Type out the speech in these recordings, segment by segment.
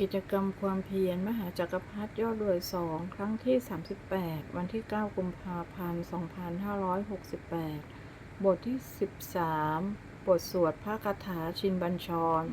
กิจกรรมความเพียรมหาจักรพรรดิยอดรวยสองครั้งที่ 38 วันที่ 9 กุมภาพันธ์ 2568 บทที่ 13 บทสวดพระคาถาชินบัญชร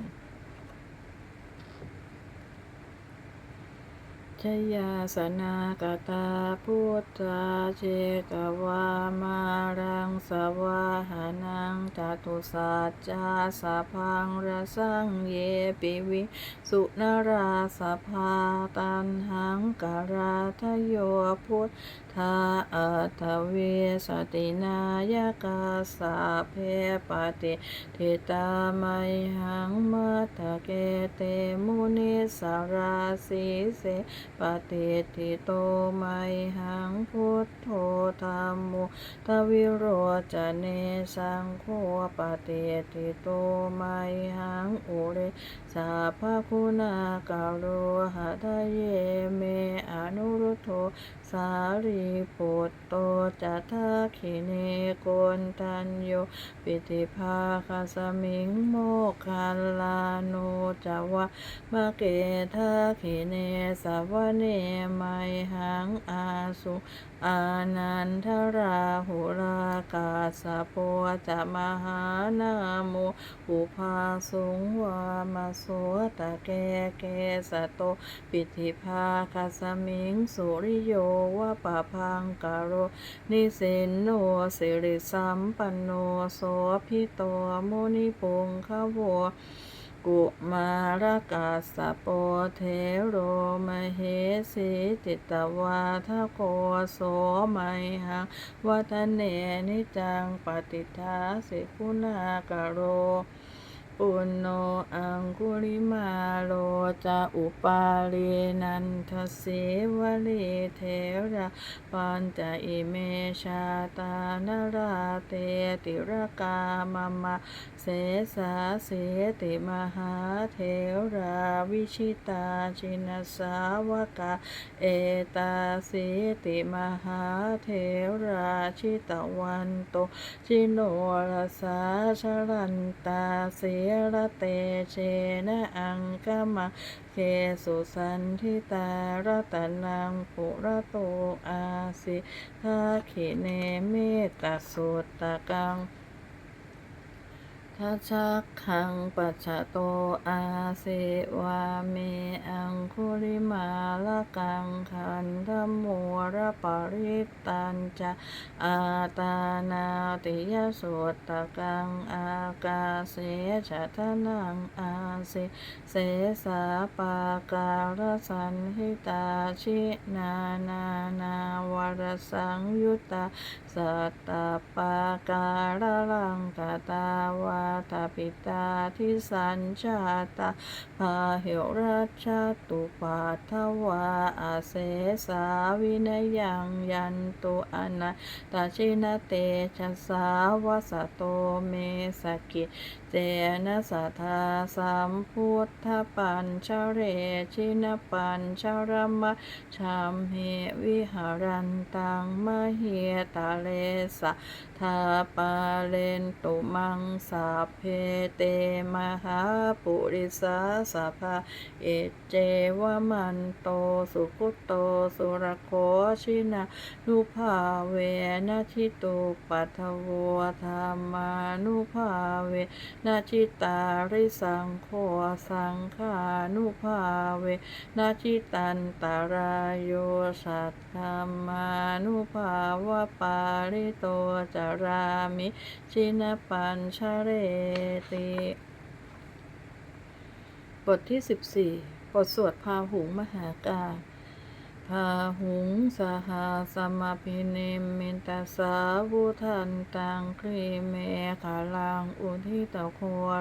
ชยาสนากตาพุทธาเจกวามารังสวาหานังจตุสัจจาสะพังระสังเยปิวิ สุนราสภาตันหังการาทโยพุทธาอัตเวสตินายกาสาเพปติทิตาไมหังมัตตเกเตมุนิสาราสีเส ปฏิทิโตไมหังพุทโธธรรมโมทวิโรจเนสังโฆปฏิทิโตไมหังอุเรสาภาคุณากาโรหะทะเยเมอนุรุโธสารีปุตโตจัตถาคิเนโกนทันโยปิติภาคาสมิงโมคัลลานุจวะมะเกทาขิเนสาวเนไมหังอาสุอานันทราหุรากาสะโพจะมหานาโมอุภาสุงวามาโสตะแกเกสะโต ปิธิภาคาสมิงสุริโยวะปะพังกโร นิสินโนสิริสัมปันโนโสพิโตมุนิปุงขโว กุมารกาสะโปเทโรมเหสีจิตวาทโกโสไมหังวัฒเนนิจังปฏิทาสิคุณากโร ปุณโนอังคุลิมาโลจะอุปาลีนันทเสวลีเทระปัญจอิเมชาตานราเตติรกามมะเสสาเสติมหาเทราวิชิตาชินสาวกาเอตาเสติมหาเทราชิตวันโตชิโนรสาชรันตาเสระเตเชนะอังกมะเคสุสันทิตารัตนังปุระโตอาสิทาขิเนเมตสุตตะกัง ทัชชักขังปัจจโตอาเสวาเมอังคุริมาละกังขันธมัวระปริตตันจะอาตานาติยสุตตะกังอากาเสชะทนังอาเสเสสาปาการสันหิตาชินานานาวรสังยุตตาสัตตปาการลังกตาวาตาปิตาทิสัญชาตาพาเหิราชตุปาทวาอาเสสาวินยังยันตุอนัตตชินเตชะสาวสโตเมสกิ เจนะสัทธาสัมพุทธปัญชเรชินปัญชรมะชามเหวิหารันตังมะเหตาเลสะทาปาเลนตุมังสาเพเตมหาปุริสาสะภาเอเจวมันโตสุขุโตสุรโคชินานุภาเวนะชิตุปัทโวธรรมานุภาเวนะชิตาริสังโฆสังขานุภาเวนาชิตันตารายโยสัตธรรมานุภาวะปาริโตจารามิชินปัญชเรติบทที่ 14 บทสวดพาหุงมหากา พาหุงสหาสมาพินิมินตาสาวุทันตังครีเมขาลังอุทิตโค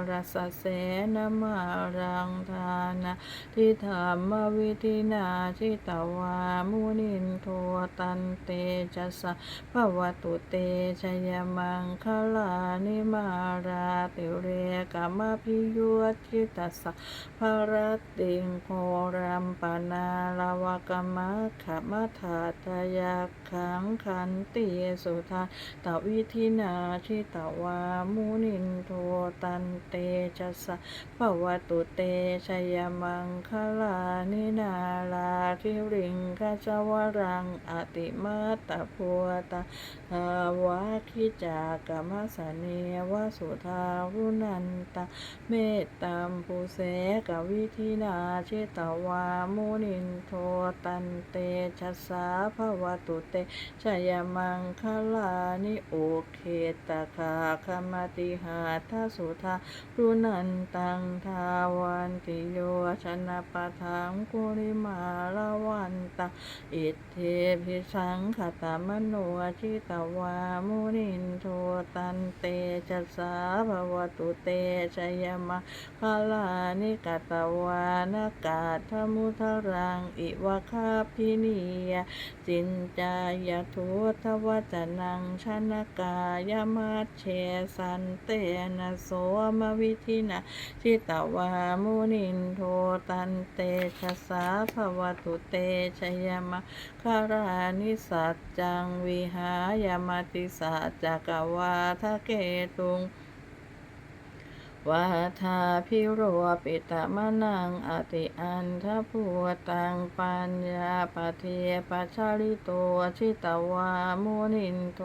รัสเสนมารังทานาทิธรรมวิธินาชิตวามุนินโทตันเตจสะภวตุเตชยมังคลานิมาราติเรกามพิยุชิตสะภรติงโครัมปนาลาวกมะขมัทาตยาขังขันติสุทาตวิธินาชิตวามุนินโทตันเตจัสสะภวตุเตชยมังคลานินาลาทิริงคจวรังอติมาตะพัวตาภาวะคิจากรรมสเนวสุทารุนันตาเมตตามภูเสกวิธินาชิตวามุนินโทตันเตชัสาภวตุเตชยมังคลานิโอเคตคาคมติหาทสุธารุนันตังทาวันติโยชนะปะทังกุริมาละวันตาอิทเทพิสังขตามโนชิตวามุนินโทตันเตจัสสาภวตุเตชยมังคลานิกตวานากาธมุทรังอิวะคาพินียจินจายทุทวัจนังชนกายมัชเชสันเตนะโสมวิธินาชิตวามุนินโทตันเตชะสาภวตุเตชยมะคารานิสัจจังวิหายมติสัจจกวาทะเกตุง วาทาพิโรปิตมะนังอติอันทพัวตังปัญญาปเทปัชาลิโตชิตวามุนินโท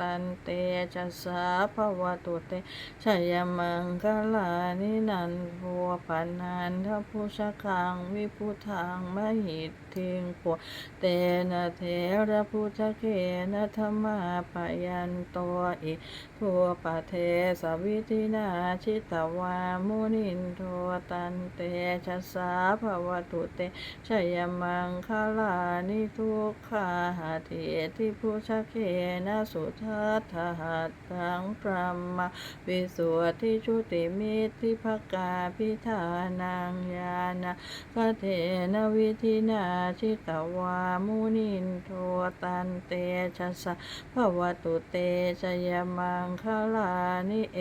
ตันเตจัสสาภวตุเตชยมังคลานินันพัวปันนันทพุชคังวิพุทังมหิตทิงปัวเตนะเทระพุทธเกนะธรรมาปยันโตอิทัวปะเทสวิธินาชิตวามุนินโทตันเตชะสาภวตุเตชยมังคลานิทุกขาหาเททิพุชเคนะสุทัตถหัตถังพระมวิสุทธิชุติมิตทิภกาพิธานังญาณกเทนวิธินาชิตวามุนินโทตันเตชะสะภวตุเตชยมังคลานิเอ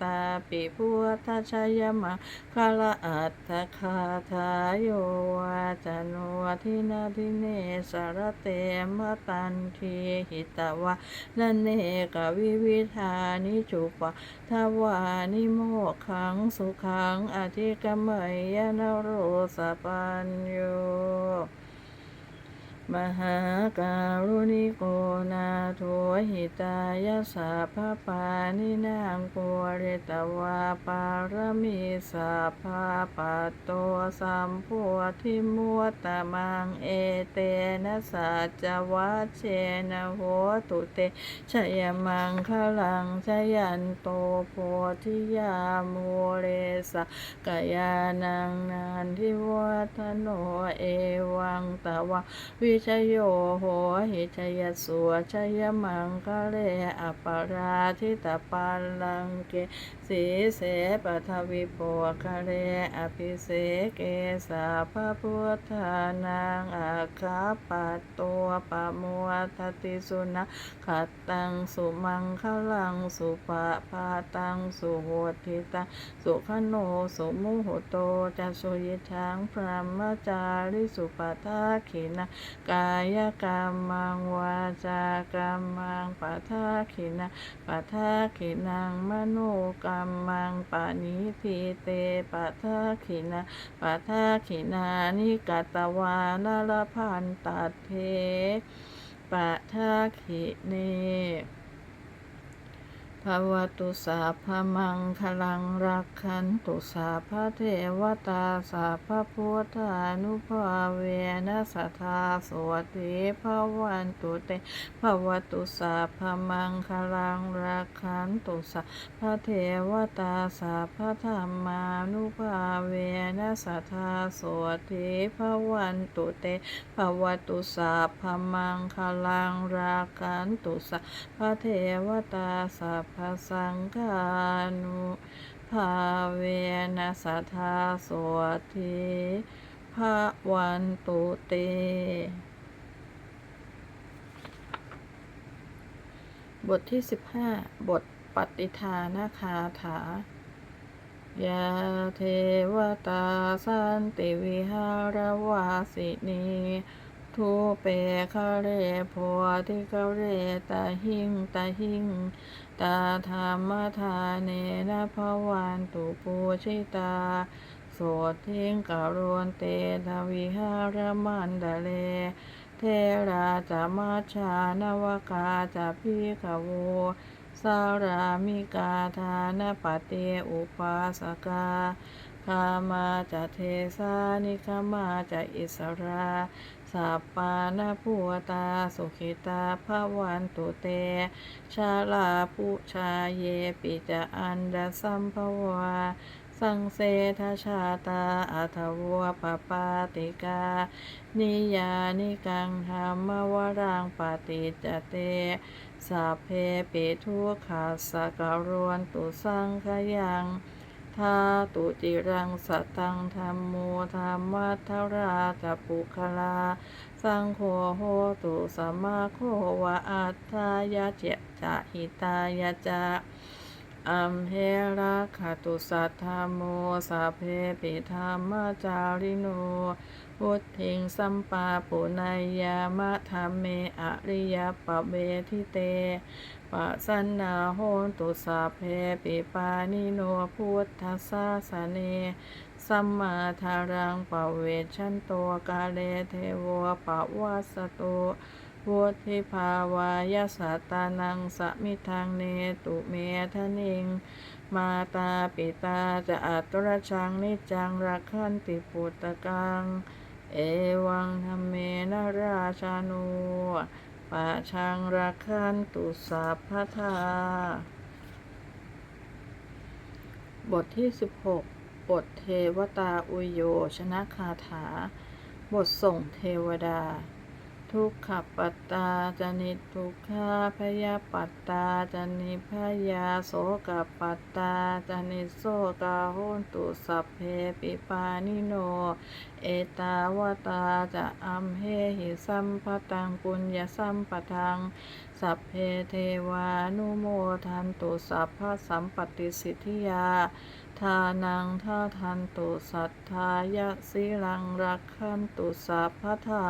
ตาปิพุทธชยมังคลอัตถคาทายโยวาจโนทินาทิเนสารเตมตันทีหิตวะนันเนกวิวิธานิจุปะทวานิโมขังสุขังอธิกมยยนโรสปัญโย มหาการุณิโกนาโทหิตายาสาพปานินางปุริตวาปารมีสาภาปัตโตสัมพุทิมุตตมังเอเตนะสัจวัชเชนะโหตุเตชยมังคลังชยันโตโพธิยามูเรสะกายานังนานทิวัฒโนเอวังตะวะวิชโยโหหิชยสัวชยมังคะเลอปาราทิตาปัลลังเกสีเสปัทวิโปคะเลอภิเสเกสาพระพุทธานังอาคาปัตตัวปะมัวทติสุนะขัดตังสุมังคลังสุปะพาตังสุโหติตังสุขโนสุมุหโตจัสุยิทังพระมจาริสุปทาขินะกายกรรมังวาจากรรมังปัทาขินาปัทาขินังมโนกรรมังปานิทิเตปัทาขินาปัทาขินานิกัตตวานารพันตัดเทปะทาขิเน ภวตุสาพมังคลังรักขันตุสาพเทวตาสาพพุทธานุภาเวนะสัทธาสวัสดีภวันตุเตภวตุสาพมังคลังรักขันตุสาพเทวตาสาพธรรมานุภาเวนะสัทธาสวัสดีภวันตุเตภวตุสาพมังคลังรักขันตุสาพระเทวตาสัพพสังฆานุภาเวนัสทธาสวัสดีพระวันตุเตบทที่15บทปฏิทานาคาถายาเทวตาสันติวิหารวาสินี คูเปคะเรโพธิคะเรตาหิงตาหิงตาธรรมทาเนนะภวันตุปูชิตาโสทิงกรวนเตทวิหารมันดาเล เทราจามาชานวกาจาพิกโวสารามิกาทานปเตอุปาสกาคามาจะเทสานิคามาจะอิสรา สัปปานาภูตา สุขิตาภาวันตุเต ชาลาปุชาเยปิจอันดาสัมภวาสังเสทชาตาอัทวัวปปาติกา นิยานิกังธรรมวรังปฏิจเตสัพเพปิทุขาสกรวนตุสังขยัง ทาตุจิรังสตังธรรมโมธรรมัทราจปุคลา สังโฆโหตุสัมมาโควะอัตถายะเจจะหิตายะจะอัมเหระคาตุสัทธาโมสัพเพปิธรรมจาริโนพุทธิงสัมปาปุนายามะธรรมเมอริยปะเบทิเต ปัสสนาโหนตุสัพเพปิปานิโนพุทธัสสะสะเนสัมมาทารังปะเวชันโตกาเลเทวปะวัสตุพุทธิภาวายสัตตานังสมิทังเนตุเมทะนิง มาตาปิตาจะอัตรชังนิจังรักขันติปุตตะกัง เอวังธรรมเมนราชานุ ปะชังระคันตุสาพทา บทที่ 16 บทเทวตาอุโยชนะคาถา บทส่งเทวดา ทุกขปัตตาจนิทุกขาพยาปัตตาจนิพยาโสกปัตตาจนิโสกาโหนตุสัพเพปิปานิโน เอตาวตาจะอัมเหหิสัมปตังปุญญสัมปทัง สัพเพเทวานุโมทันตุสัพพะสัมปติสิทธิยาทานังท่าทันตุสัทธายะสิรังรักขันตุสัพพทา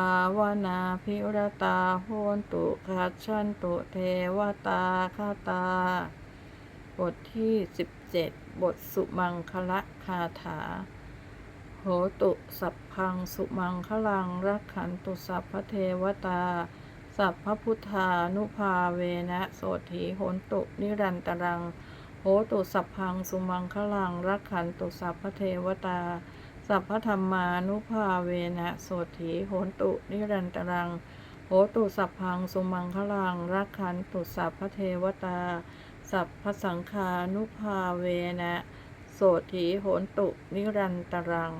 าวนาพิรตาโหนตุขัดชันตุเทวตาคาตา บทที่17บทสุมังคละคาถา โหตุสัพพังสุมังคลังรักขันตุสัพพเทวตา สัพพพุทธานุภาเวนะโสถีโหนตุนิรันตรัง โหตุสัพพังสุมังคลังรักขันตุสัพพเทวตา สัพพธรรมานุภาเวนะโสถีโหนตุ นิรันตรัง โหตุสัพพังสุมังคลัง รักขันตุสัพพเทวตา สัพพสังฆานุภาเวนะโสถีโหนตุ นิรันตรัง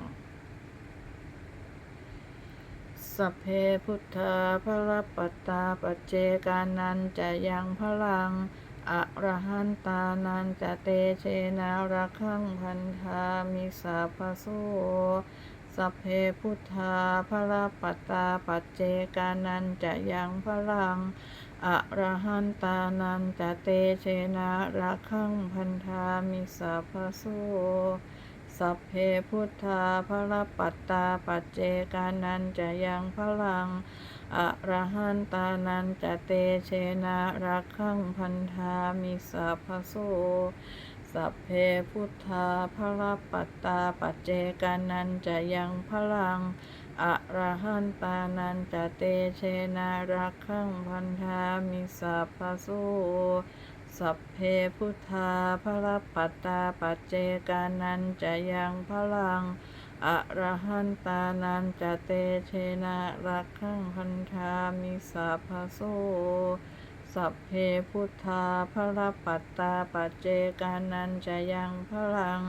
สัพเพพุทธาพระปัตตาปเจกานันจะยังพลัง อะระหันตานันจะเตเชนาระคังพันธามิสาพโสสัพเพพุทธาพระปัตตาปัจเจกานันจะยังพลังอะระหันตานันจะเตเชนาระคังพันธามิสาพโสสัพเพพุทธาพระปัตตาปัจเจกานันจะยังพลัง อะระหันตานันจะเตเชนะรักขังพันธามิสัพพโสสัพเพพุทธาพระปัตตาปัจเจกานันจะยังพลังอะระหันตานันจะเตเชนะรักขังพันธามิสัพพโสสัพเพพุทธาพระปัตตาปัจเจกานันจะยังพลัง อะระหันตานันจะเตเชนะรักขังพันธามิสัพพโสสัพเพพุทธาพระปัตตาปัจเจกานันจะยังพลัง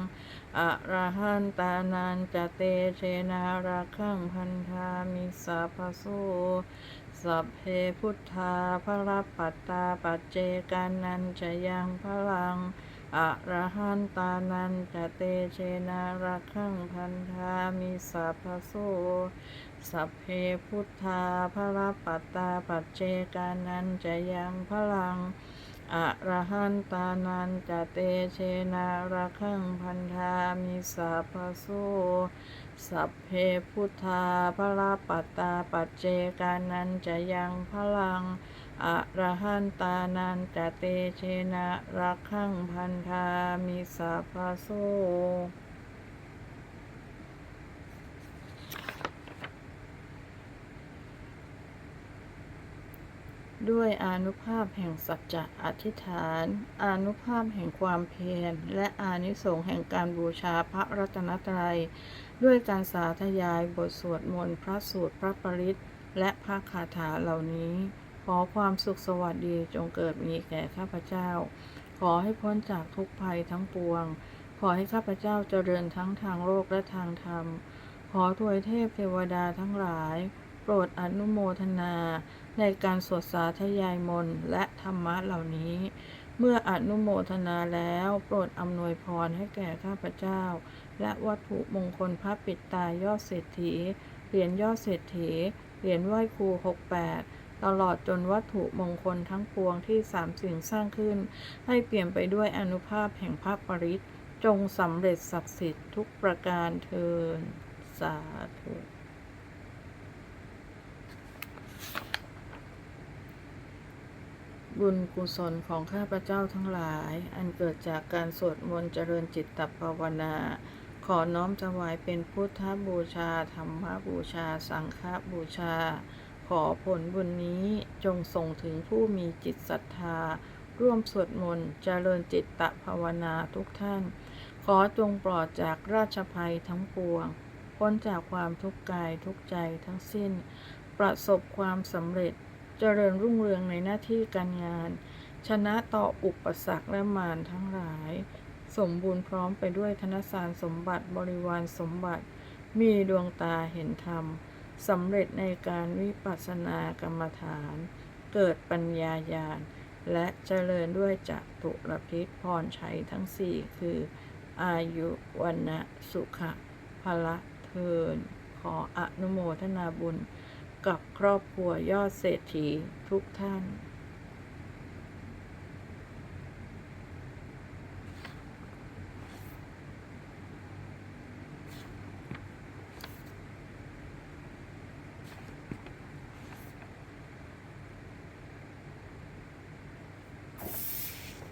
อะระหันตานันจะเตเชนะรักขังพันธามิสัพพโสสัพเพพุทธาพระปัตตาปัจเจกานันจะยังพลัง อะระหันตานันจเตเชนารักขังพันธามิสัพพโสสัพเพพุทธาพระปัตตาปัจเจกานันจะยังพลังอะระหันตานันจเตเชนะระคังพันธามิสัพพโสสัพเพพุทธาพระปัตตาปัจเจกานันจะยังพลัง อะระหันตานันจะเตเชนะระคังพันธามิสัพพโสด้วยอนุภาพแห่งสัจจะอธิษฐาน อนุภาพแห่งความเพียร และอานิสงส์แห่งการบูชาพระรัตนตรัย ด้วยการสาธยายบทสวดมนต์พระสูตรพระปริตและพระคาถาเหล่านี้ ขอความสุขสวัสดีจงเกิดมีแก่ข้าพเจ้า ขอให้พ้นจากทุกภัยทั้งปวง ขอให้ข้าพเจ้าเจริญทั้งทางโลกและทางธรรม ขอทวยเทพเทวดาทั้งหลาย โปรดอนุโมทนา ในการสวดสาธยายมนและธรรมะเหล่านี้ เมื่ออนุโมทนาแล้วโปรดอำนวยพรให้แก่ข้าพเจ้า และวัตถุมงคลพระปิดตายอดเศรษฐีเหรียญยอดเศรษฐีเหรียญไหว้ครู68 ตลอดจนวัตถุมงคลทั้งปวงที่สามสิ่งสร้างขึ้น ให้เปลี่ยนไปด้วยอนุภาพแห่งพระปริตจงสำเร็จศักดิ์สิทธิ์ทุกประการเทินสาธุบุญกุศลของข้าพเจ้าทั้งหลาย อันเกิดจากการสวดมนต์เจริญจิตตภาวนา ขอน้อมถวายเป็นพุทธบูชา ธรรมบูชา สังฆบูชา ขอผลบุญนี้จงส่งถึงผู้มีจิตศรัทธา ร่วมสวดมนต์เจริญจิตตภาวนาทุกท่าน ขอจงปลอดจากราชภัยทั้งปวง พ้นจากความทุกข์กายทุกใจทั้งสิ้น ประสบความสำเร็จเจริญรุ่งเรืองในหน้าที่การงาน ชนะต่ออุปสรรคและมารทั้งหลาย สมบูรณ์พร้อมไปด้วยธนสารสมบัติบริวารสมบัติ มีดวงตาเห็นธรรม สำเร็จในการวิปัสสนากรรมฐาน เกิดปัญญาญาณ และเจริญด้วยจัตุรพิษพรชัยทั้งสี่คือ อายุวันนะสุขะพละเทิน ขออนุโมทนาบุญ กับครอบครัวยอดเศรษฐีทุกท่าน